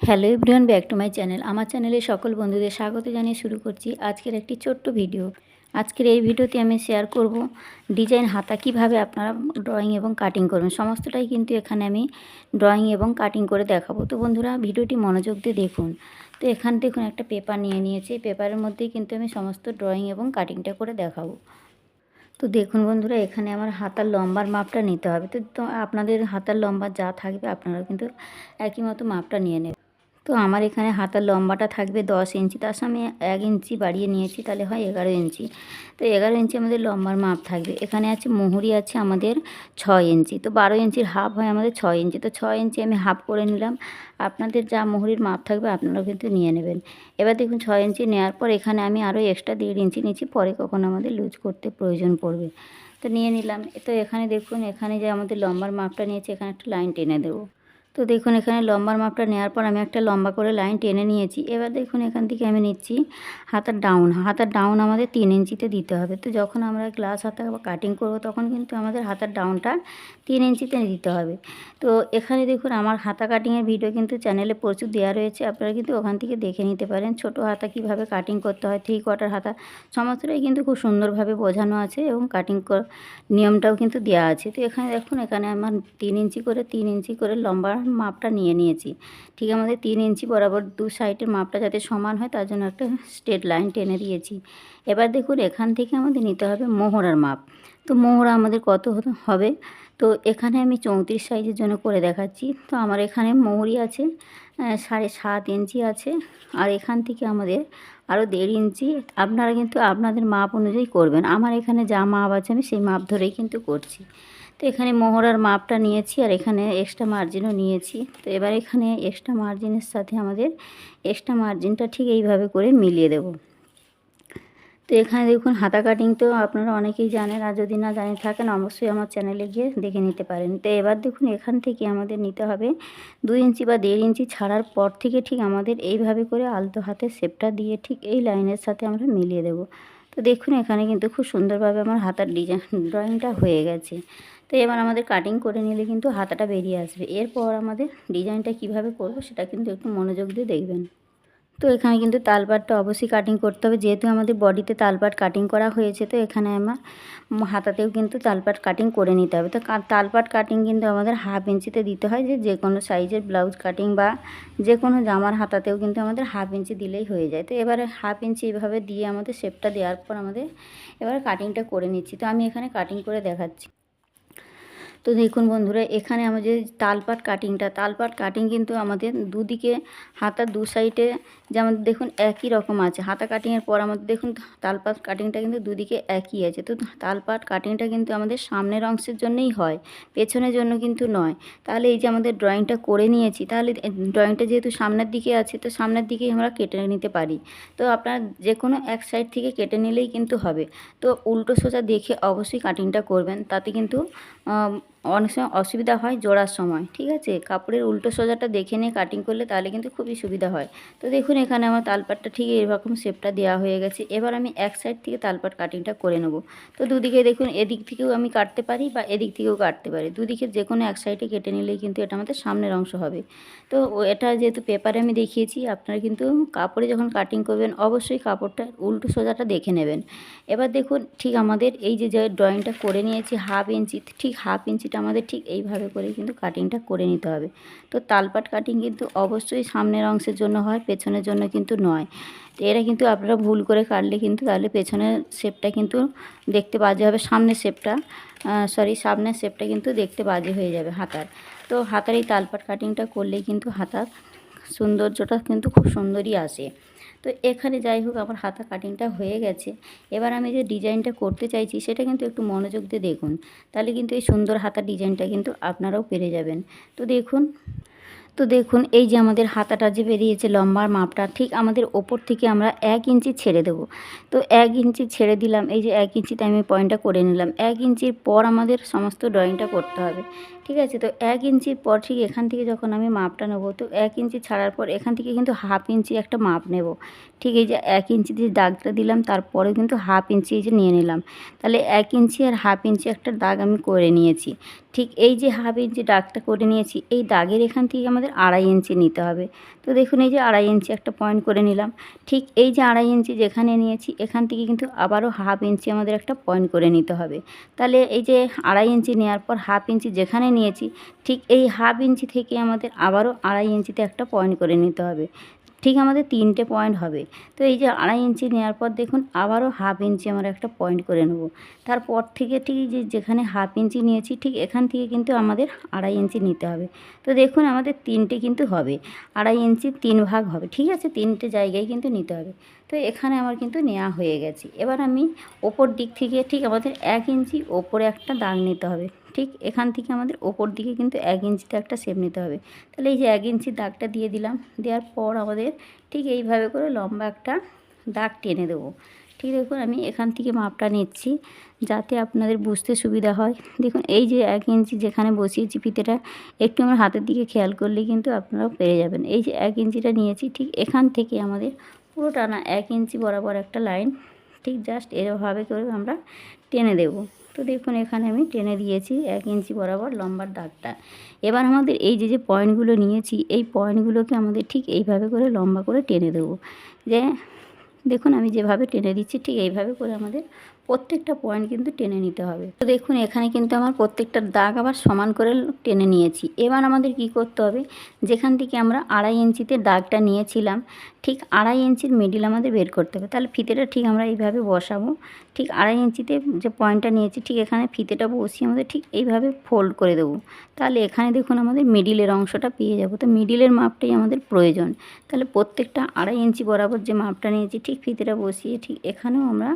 Hello everyone, back to my channel. আমার চ্যানেলে সকল বন্ধুদের স্বাগত জানিয়ে শুরু করছি আজকের একটি ছোট্ট ভিডিও। আজকের এই ভিডিওতে আমি শেয়ার করব ডিজাইন হাতা কীভাবে আপনারা ড্রয়িং এবং কাটিং করবেন। সমস্তটাই কিন্তু এখানে আমি ড্রয়িং এবং কাটিং করে দেখাবো। তো বন্ধুরা, ভিডিওটি মনোযোগ দিয়ে দেখুন। তো এখান দেখুন একটা পেপার নিয়ে নিয়েছি। পেপারের মধ্যেই কিন্তু আমি সমস্ত ড্রয়িং এবং কাটিংটা করে দেখাবো। তো দেখুন বন্ধুরা, এখানে আমার হাতার লম্বার মাপটা নিতে হবে। তো তো আপনাদের হাতার লম্বা যা থাকবে আপনারা কিন্তু একই মতো মাপটা নিয়ে নেবেন। তো আমার এখানে হাতার লম্বাটা থাকবে দশ ইঞ্চি, তার সঙ্গে এক ইঞ্চি বাড়িয়ে নিয়েছি, তাহলে হয় এগারো ইঞ্চি। তো এগারো ইঞ্চি আমাদের লম্বার মাপ থাকবে। এখানে আছে মুহুরি আছে আমাদের ছয় ইঞ্চি। তো বারো ইঞ্চির হাফ হয় আমাদের ছয় ইঞ্চি। তো ছয় ইঞ্চি আমি হাফ করে নিলাম। আপনাদের যা মুহুরির মাপ থাকবে আপনারা কিন্তু নিয়ে নেবেন। এবার দেখুন ছয় ইঞ্চি নেওয়ার পর এখানে আমি আরও এক্সট্রা দেড় ইঞ্চি নিচ্ছি পরে কখন আমাদের লুজ করতে প্রয়োজন পড়বে। তো নিয়ে নিলাম। তো এখানে দেখুন, এখানে যে আমাদের লম্বার মাপটা নিয়েছে, এখানে একটা লাইন টেনে দেবো। তো দেখুন, এখানে লম্বার মাপটা নেওয়ার পর আমি একটা লম্বা করে লাইন টেনে নিয়েছি। এবার দেখুন, এখান থেকে আমি নিচ্ছি হাতার ডাউন হাতার ডাউন আমাদের তিন ইঞ্চিতে দিতে হবে। তো যখন আমরা গ্লাস হাতা কাটিং করব, তখন কিন্তু আমাদের হাতার ডাউনটা তিন ইঞ্চিতে দিতে হবে। তো এখানে দেখুন, আমার হাতা কাটিংয়ের ভিডিও কিন্তু চ্যানেলে প্রচুর দেওয়া রয়েছে। আপনারা কিন্তু ওখান থেকে দেখে নিতে পারেন, ছোট হাতা কীভাবে কাটিং করতে হয় থ্রি কোয়ার্টার হাতা, সমস্তটাই কিন্তু খুব সুন্দরভাবে বোঝানো আছে এবং কাটিং নিয়মটাও কিন্তু দেওয়া আছে। তো এখানে দেখুন, এখানে আমার তিন ইঞ্চি করে, তিন ইঞ্চি করে লম্বা মাপটা নিয়ে নিয়েছি। ঠিক আমাদের তিন ইঞ্চি বরাবর দু সাইডের মাপটা যাতে সমান হয়, তার জন্য একটা স্ট্রেট লাইন টেনে দিয়েছি। এবার দেখুন, এখান থেকে আমাদের নিতে হবে মোহরার মাপ। তো মোহরা আমাদের কত হবে? তো এখানে আমি চৌত্রিশ সাইজের জন্য করে দেখাচ্ছি। তো আমার এখানে মৌরি আছে সাড়ে সাত ইঞ্চি আছে। আর এখান থেকে আমাদের আরও দেড় ইঞ্চি। আপনারা কিন্তু আপনাদের মাপ অনুযায়ী করবেন। আমার এখানে যা মাপ আছে, আমি সেই মাপ ধরেই কিন্তু করছি। তো এখানে মোহরার মাপটা নিয়েছি আর এখানে এক্সট্রা মার্জিনও নিয়েছি। তো এবার এখানে এক্সট্রা মার্জিনের সাথে আমাদের এক্সট্রা মার্জিনটা ঠিক এইভাবে করে মিলিয়ে দেব। তো এখানে দেখুন, হাতা কাটিং তো আপনারা অনেকেই জানেন আর যদি না জানে থাকেন অবশ্যই আমার চ্যানেলে গিয়ে দেখে নিতে পারেন। তো এবার দেখুন, এখান থেকে আমাদের নিতে হবে দুই ইঞ্চি বা দেড় ইঞ্চি ছাড়ার পর থেকে ঠিক আমাদের এইভাবে করে আলতো হাতে শেপটা দিয়ে ঠিক এই লাইনের সাথে আমরা মিলিয়ে দেব। তো দেখুন, এখানে কিন্তু খুব সুন্দরভাবে আমার হাতার ডিজাইন ড্রয়িংটা হয়ে গেছে। তো এবার আমাদের কাটিং করে নিলে কিন্তু হাতাটা বেরিয়ে আসবে। এরপর আমাদের ডিজাইনটা কীভাবে করব, সেটা কিন্তু একটু মনোযোগ দিয়ে দেখবেন। তো এখানে কিন্তু তালপাটটা অবশ্যই কাটিং করতে হবে। যেহেতু আমাদের বডিতে তালপাট কাটিং করা হয়েছে, তো এখানে আমার হাতাতেও কিন্তু তালপাট কাটিং করে নিতে হবে। তো তালপাট কাটিং কিন্তু আমাদের হাফ ইঞ্চিতে দিতে হয়, যে যে কোনো সাইজের ব্লাউজ কাটিং বা যে কোনো জামার হাতাতেও কিন্তু আমাদের হাফ ইঞ্চি দিলেই হয়ে যায়। তো এবারে হাফ ইঞ্চি এভাবে দিয়ে আমাদের শেপটা দেওয়ার পর আমাদের এবার কাটিংটা করে নিচ্ছি। তো আমি এখানে কাটিং করে দেখাচ্ছি। তো দেখুন বন্ধুরা, এখানে আমাদের তালপাট কাটিংটা তালপাট কাটিং কিন্তু আমাদের দুদিকে হাতার দু সাইডে যেমন দেখুন একই রকম আছে। হাতা কাটিংয়ের পর আমাদের দেখুন তালপাট কাটিংটা কিন্তু দুদিকে একই আছে। তো তালপাট কাটিংটা কিন্তু আমাদের সামনের অংশের জন্যই হয়, পেছনের জন্য কিন্তু নয়। তাহলে এই যে আমাদের ড্রয়িংটা করে নিয়েছি, তাহলে ড্রয়িংটা যেহেতু সামনের দিকে আছে, তো সামনের দিকেই আমরা কেটে নিতে পারি। তো আপনার যে কোনো এক সাইড থেকে কেটে নিলেই কিন্তু হবে। তো উল্টো সোজা দেখে অবশ্যই কাটিংটা করবেন, তাতে কিন্তু অনেক সময় অসুবিধা হয় জোড়ার সময়, ঠিক আছে? কাপড়ের উল্টো সোজাটা দেখে নিয়ে কাটিং করলে তাহলে কিন্তু খুবই সুবিধা হয়। তো দেখুন এখানে আমার তালপাটটা ঠিক এরকম শেপটা দেওয়া হয়ে গেছে। এবার আমি এক সাইড থেকে তালপাট কাটিংটা করে নেব। তো দুদিকে দেখুন এদিক থেকেও আমি কাটতে পারি বা এদিক থেকেও কাটতে পারি। দুদিকে যে কোনো এক সাইডে কেটে নিলেই কিন্তু এটা আমাদের সামনের অংশ হবে। তো এটা যেহেতু পেপারে আমি দেখিয়েছি, আপনারা কিন্তু কাপড়ে যখন কাটিং করবেন অবশ্যই কাপড়টা উল্টো সোজাটা দেখে নেবেন। এবার দেখুন ঠিক আমাদের এই যে যে ড্রয়িংটা করে নিয়েছি হাফ ইঞ্চি ঠিক হাফ ইঞ্চিটা আমাদের ঠিক এইভাবে করে কিন্তু কাটিংটা করে নিতে হবে। তো তালপাট কাটিং কিন্তু অবশ্যই সামনের অংশের জন্য হয়, পেছনের জন্য কিন্তু নয়। এরা কিন্তু আপনারা ভুল করে কাটলে কিন্তু তাহলে পেছনের শেপটা কিন্তু দেখতে বাজে হবে, সামনের শেপটা সরি সামনের শেপটা কিন্তু দেখতে বাজে হয়ে যাবে হাতার। তো হাতার এই তালপাট কাটিংটা করলেই কিন্তু হাতার সৌন্দর্যটা কিন্তু খুব সুন্দরই আসে। তো এখানে যাই হোক আমার হাতা কাটিংটা হয়ে গেছে। এবার আমি যে ডিজাইনটা করতে চাইছি সেটা কিন্তু একটু মনোযোগ দিয়ে দেখুন। তাহলে কিন্তু এই সুন্দর হাতা ডিজাইনটা কিন্তু আপনারাও পেরে যাবেন। তো দেখুন তো দেখুন এই যে আমাদের হাতাটা যে বেরিয়েছে লম্বার মাপটা, ঠিক আমাদের ওপর থেকে আমরা এক ইঞ্চি ছেড়ে দেবো। তো এক ইঞ্চি ছেড়ে দিলাম, এই যে এক ইঞ্চিতে আমি পয়েন্টটা করে নিলাম। এক ইঞ্চির পর আমাদের সমস্ত ড্রয়িংটা করতে হবে। ঠিক আছে? তো এক ইঞ্চির পর ঠিক এখান থেকে যখন আমি মাপটা নেব, তো এক ইঞ্চি ছাড়ার পর এখান থেকে কিন্তু হাফ ইঞ্চি একটা মাপ নেব। ঠিক এই যে এক ইঞ্চি দিয়ে দাগটা দিলাম তারপরে কিন্তু হাফ ইঞ্চি এই যে নিয়ে নিলাম। তাহলে এক ইঞ্চি আর হাফ ইঞ্চি একটা দাগ আমি করে নিয়েছি। ঠিক এই যে হাফ ইঞ্চি দাগটা করে নিয়েছি, এই দাগের এখান থেকে আমাদের আড়াই ইঞ্চি নিতে হবে। তো দেখুন এই যে আড়াই ইঞ্চি একটা পয়েন্ট করে নিলাম। ঠিক এই যে আড়াই ইঞ্চি যেখানে নিয়েছি, এখান থেকে কিন্তু আবারও হাফ ইঞ্চি আমাদের একটা পয়েন্ট করে নিতে হবে। তাহলে এই যে আড়াই ইঞ্চি নেওয়ার পর হাফ ইঞ্চি যেখানে নিয়েছি। ঠিক এই হাফ ইঞ্চি থেকে আমাদের আবারও আড়াই ইঞ্চিতে একটা পয়েন্ট করে নিতে হবে। ঠিক আমাদের তিনটে পয়েন্ট হবে। তো এই যে আড়াই ইঞ্চি নেওয়ার পর দেখুন আবারও হাফ ইঞ্চি আমরা একটা পয়েন্ট করে নেব। তারপর থেকে ঠিক যে যেখানে হাফ ইঞ্চি নিয়েছি, ঠিক এখান থেকে কিন্তু আমাদের আড়াই ইঞ্চি নিতে হবে। তো দেখুন আমাদের তিনটে কিন্তু হবে। আড়াই ইঞ্চি তিন ভাগ হবে। ঠিক আছে, তিনটে জায়গায় কিন্তু নিতে হবে। তো এখানে আমার কিন্তু নেওয়া হয়ে গেছে। এবার আমি ওপর দিক থেকে ঠিক আমাদের এক ইঞ্চি ওপরে একটা দাগ নিতে হবে। ঠিক এখান থেকে আমাদের ওপর দিকে কিন্তু এক ইঞ্চিতে একটা শেপ নিতে হবে। তাহলে এই যে এক ইঞ্চি দাগটা দিয়ে দিলাম, দেওয়ার পর আমাদের ঠিক এইভাবে করে লম্বা একটা দাগ টেনে দেবো। ঠিক দেখুন আমি এখান থেকে মাপটা নিচ্ছি যাতে আপনাদের বুঝতে সুবিধা হয়। দেখুন এই যে এক ইঞ্চি যেখানে বসিয়েছি ফিতেটা একটু আমার হাতের দিকে খেয়াল করলে কিন্তু আপনারাও পেরে যাবেন। এই যে এক ইঞ্চিটা নিয়েছি, ঠিক এখান থেকে আমাদের পুরো টানা এক ইঞ্চি বরাবর একটা লাইন, ঠিক জাস্ট এরভাবে করে আমরা টেনে দেব। তো দেখুন, এখানে আমি টেনে দিয়েছি এক ইঞ্চি বরাবর লম্বার দাগটা। এবার আমাদের এই যে যে পয়েন্টগুলো নিয়েছি, এই পয়েন্টগুলোকে আমাদের ঠিক এইভাবে করে লম্বা করে টেনে দেবো। যে, দেখুন, আমি যেভাবে টেনে দিচ্ছি, ঠিক এইভাবে করে আমাদের প্রত্যেকটা পয়েন্ট কিন্তু টেনে নিতে হবে। তো দেখুন, এখানে কিন্তু আমার প্রত্যেকটা দাগ আবার সমান করে টেনে নিয়েছি। এবার আমাদের কি করতে হবে? যেখান থেকে আমরা আড়াই ইঞ্চিতে দাগটা নিয়েছিলাম ঠিক আড়াই ইঞ্চির মিডিল আমাদের বের করতে হবে। তাহলে ফিতেটা ঠিক আমরা এইভাবে বসাবো। ঠিক আড়াই ইঞ্চিতে যে পয়েন্টটা নিয়েছি, ঠিক এখানে ফিতেটা বসিয়ে আমাদের ঠিক এইভাবে ফোল্ড করে দেবো। তাহলে এখানে দেখুন আমাদের মিডিলের অংশটা পেয়ে যাব। তো মিডিলের মাপটাই আমাদের প্রয়োজন। তাহলে প্রত্যেকটা আড়াই ইঞ্চি বরাবর যে মাপটা নিয়েছি, ঠিক ফিতেটা বসিয়ে ঠিক এখানেও আমরা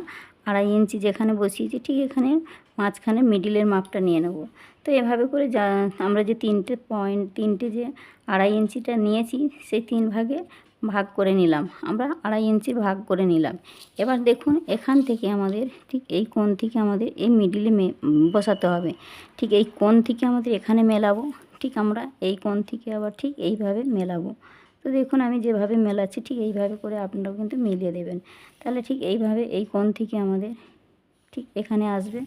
আড়াই ইঞ্চি যেখানে বসিয়েছি, ঠিক এখানে মাঝখানে মিডিলের মাপটা নিয়ে নেব। তো এভাবে করে যা, আমরা যে তিনটে পয়েন্ট তিনটে যে আড়াই ইঞ্চিটা নিয়েছি, সেই তিন ভাগে ভাগ করে নিলাম। আমরা আড়াই ইঞ্চি ভাগ করে নিলাম। এবার দেখুন, এখান থেকে আমাদের ঠিক এই কোণ থেকে আমাদের এই মিডিলে মে, বসাতে হবে। ঠিক এই কোণ থেকে আমাদের এখানে মেলাবো, ঠিক আমরা এই কোণ থেকে আবার ঠিক এইভাবে মেলাবো। তো দেখুন, আমি যেভাবে মেলাচ্ছি, ঠিক এইভাবে করে আপনারাও কিন্তু মিলিয়ে দেবেন। তাহলে ঠিক এইভাবে এই কোণ থেকে আমাদের ঠিক এখানে আসবে।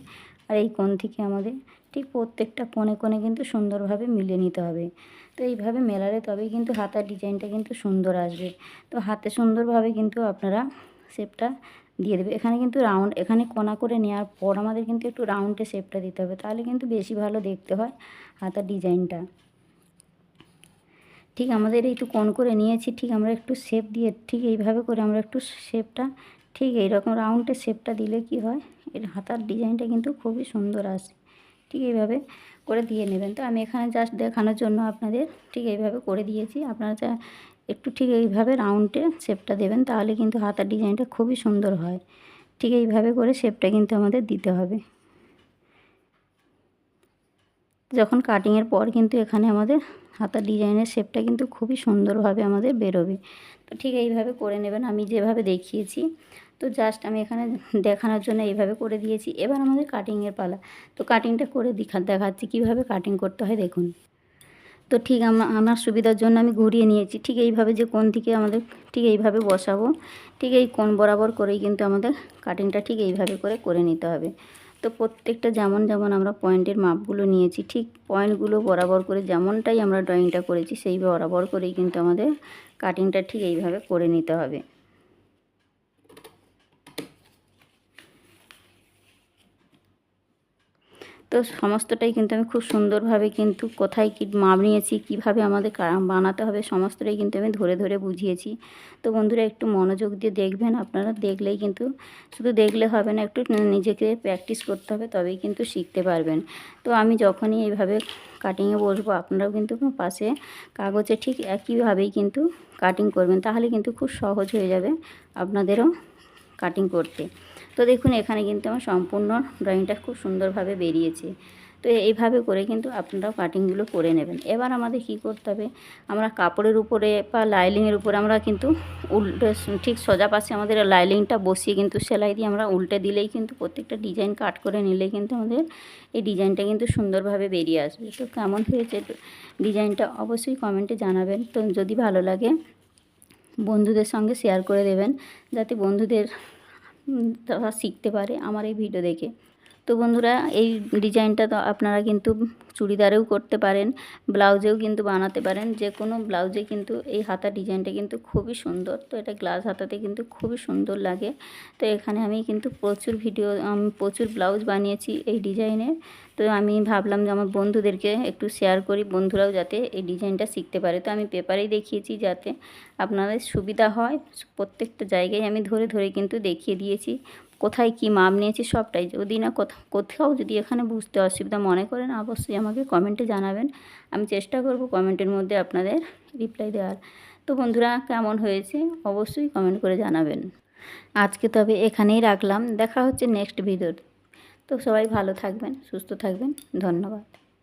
আর এই কোণ থেকে আমাদের ঠিক প্রত্যেকটা কোণে কোণে কিন্তু সুন্দরভাবে মিলিয়ে নিতে হবে। তো এইভাবে মেলালে তবেই কিন্তু হাতার ডিজাইনটা কিন্তু সুন্দর আসবে। তো হাতে সুন্দরভাবে কিন্তু আপনারা শেপটা দিয়ে দেবে। এখানে কিন্তু রাউন্ড, এখানে কোনা করে নেওয়ার পর আমাদের কিন্তু একটু রাউন্ডে শেপটা দিতে হবে। তাহলে কিন্তু বেশি ভালো দেখতে হয় হাতার ডিজাইনটা। ঠিক আমাদের তো কোন করে নিয়েছি, ঠিক আমরা একটু শেপ দিয়ে, ঠিক এইভাবে করে আমরা একটু শেপটা ঠিক এইরকম রাউন্ডের শেপটা দিলে কি হয়? এর হাতার ডিজাইনটা কিন্তু খুবই সুন্দর আসে। ঠিক এইভাবে করে দিয়ে নেবেন। তো আমি এখানে জাস্ট দেখানোর জন্য আপনাদের ঠিক এইভাবে করে দিয়েছি। আপনারা যা একটু ঠিক এইভাবে রাউন্ডে শেপটা দেবেন, তাহলে কিন্তু হাতার ডিজাইনটা খুবই সুন্দর হয়। ঠিক এইভাবে করে শেপটা কিন্তু আমাদের দিতে হবে। যখন কাটিংয়ের পর কিন্তু এখানে আমাদের হাতার ডিজাইনের শেপটা কিন্তু খুবই সুন্দরভাবে আমাদের বেরোবে। তো ঠিক এইভাবে করে নেবেন, আমি যেভাবে দেখিয়েছি। তো জাস্ট আমি এখানে দেখানোর জন্য এইভাবে করে দিয়েছি। এবার আমাদের কাটিংয়ের পালা। তো কাটিংটা করে দেখা, দেখাচ্ছি কীভাবে কাটিং করতে হয়, দেখুন। তো ঠিক আমার আমার সুবিধার জন্য আমি ঘুরিয়ে নিয়েছি। ঠিক এইভাবে যে কোন থেকে আমাদের, ঠিক এইভাবে বসাবো। ঠিক এই কোন বরাবর করেই কিন্তু আমাদের কাটিংটা ঠিক এইভাবে করে করে নিতে হবে। তো প্রত্যেকটা যেমন যেমন আমরা পয়েন্টের মাপগুলো নিয়েছি, ঠিক পয়েন্টগুলো বরাবর করে যেমনটাই আমরা ড্রয়িংটা করেছি, সেই বরাবর করেই কিন্তু আমাদের কাটিংটা ঠিক এইভাবে করে নিতে হবে। তো সমস্তটাই কিন্তু আমি খুব সুন্দরভাবে কিন্তু কোথায় কী মাপ নিয়েছি, কীভাবে আমাদের বানাতে হবে, সমস্তটাই কিন্তু আমি ধরে ধরে বুঝিয়েছি। তো বন্ধুরা একটু মনোযোগ দিয়ে দেখবেন, আপনারা দেখলেই কিন্তু শুধু দেখলে হবে না, একটু নিজেকে প্র্যাকটিস করতে হবে, তবেই কিন্তু শিখতে পারবেন। তো আমি যখনই এইভাবে কাটিংয়ে বসবো, আপনারাও কিন্তু পাশে কাগজে ঠিক একইভাবেই কিন্তু কাটিং করবেন, তাহলে কিন্তু খুব সহজ হয়ে যাবে আপনাদেরও কাটিং করতে। তো দেখুন, এখানে কিন্তু আমার সম্পূর্ণ ড্রয়িংটা খুব সুন্দরভাবে বেরিয়েছে। তো এইভাবে করে কিন্তু আপনারাও কাটিংগুলো করে নেবেন। এবার আমাদের কি করতে হবে? আমরা কাপড়ের উপরে বা লাইলিংয়ের উপরে আমরা কিন্তু উল্টে ঠিক সোজা পাশে আমাদের লাইলিংটা বসিয়ে কিন্তু সেলাই দিয়ে আমরা উল্টে দিলেই কিন্তু প্রত্যেকটা ডিজাইন কাট করে নিলে কিন্তু আমাদের এই ডিজাইনটা কিন্তু সুন্দরভাবে বেরিয়ে আসবে। তো কেমন হয়েছে ডিজাইনটা অবশ্যই কমেন্টে জানাবেন। তো যদি ভালো লাগে, বন্ধুদের সঙ্গে শেয়ার করে দেবেন, যাতে বন্ধুদের তারা শিখতে পারে আমার এই ভিডিও দেখে। তো বন্ধুরা, এই ডিজাইনটা তো আপনারা কিন্তু চুড়িদারেও করতে পারেন, ব্লাউজেও কিন্তু বানাতে পারেন যে কোনো ব্লাউজে কিন্তু এই হাতা ডিজাইনটা কিন্তু খুবই সুন্দর। তো এটা গ্লাস হাতাতে কিন্তু খুবই সুন্দর লাগে। তো এখানে আমি কিন্তু প্রচুর ভিডিও আমি প্রচুর ব্লাউজ বানিয়েছি এই ডিজাইনের। তো আমি ভাবলাম যে আমার বন্ধুদেরকে একটু শেয়ার করি, বন্ধুরাও যাতে এই ডিজাইনটা শিখতে পারে। তো আমি পেপারেই দেখিয়েছি যাতে আপনাদের সুবিধা হয়। প্রত্যেকটা জায়গায় আমি ধরে ধরে কিন্তু দেখিয়ে দিয়েছি। কোথায় কি মাপ নিয়েছি সবটাই, যদি না কোথাও কোথাও যদি এখানে বুঝতে অসুবিধা মনে করেন অবশ্যই আমাকে কমেন্টে জানাবেন। আমি চেষ্টা করব কমেন্টের মধ্যে আপনাদের রিপ্লাই দেওয়ার। তো বন্ধুরা, কেমন হয়েছে অবশ্যই কমেন্ট করে জানাবেন। আজকে তবে এখানেই রাখলাম, দেখা হচ্ছে নেক্সট ভিডিওর তো সবাই ভালো থাকবেন, সুস্থ থাকবেন, ধন্যবাদ।